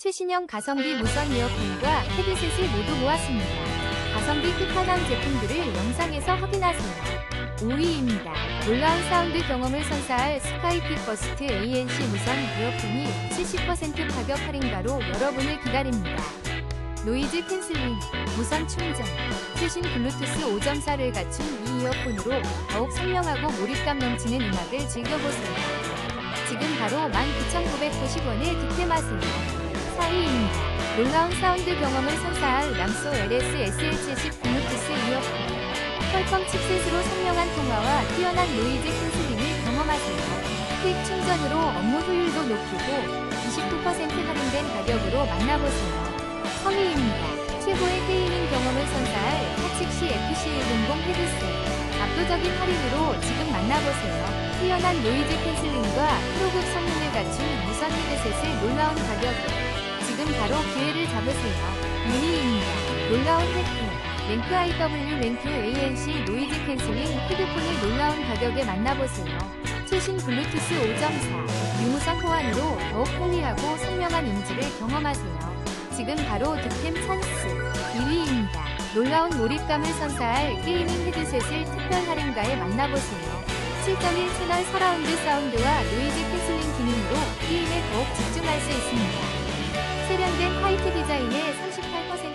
최신형 가성비 무선 이어폰과 헤드셋을 모두 모았습니다. 가성비 끝판왕 제품들을 영상에서 확인하세요. 5위입니다. 놀라운 사운드 경험을 선사할 스카이픽 버스트 ANC 무선 이어폰이 70% 가격 할인가로 여러분을 기다립니다. 노이즈 캔슬링, 무선 충전, 최신 블루투스 5.4를 갖춘 이 이어폰으로 더욱 선명하고 몰입감 넘치는 음악을 즐겨보세요. 지금 바로 19,990원에 득템하세요. 4위입니다. 놀라운 사운드 경험을 선사할 람소 LS SL70 블루투스 이어폰. 퀄컴 칩셋으로 선명한 통화와 뛰어난 노이즈 캔슬링을 경험하세요. 퀵 충전으로 업무 효율도 높이고 29% 할인된 가격으로 만나보세요. 3위입니다. 최고의 게이밍 경험을 선사할 하칙시 FC100 헤드셋. 압도적인 할인으로 지금 만나보세요. 뛰어난 노이즈 캔슬링과 프로급 성능을 갖춘 무선 헤드셋을 놀라운 지금 바로 기회를 잡으세요. 2위입니다. 놀라운 혜택. 랭크 IW 랭크 ANC 노이즈 캔슬링 헤드폰을 놀라운 가격에 만나보세요. 최신 블루투스 5.4 유무선 호환으로 더욱 편리하고 선명한 음질을 경험하세요. 지금 바로 득템 찬스 1위입니다. 놀라운 몰입감을 선사할 게이밍 헤드셋을 특별 할인가에 만나보세요. 7.1 채널 서라운드 사운드와 노이즈 캔슬링 기능으로 게임에 더욱 집중할 수 있습니다. 생성된 화이트 디자인의 38%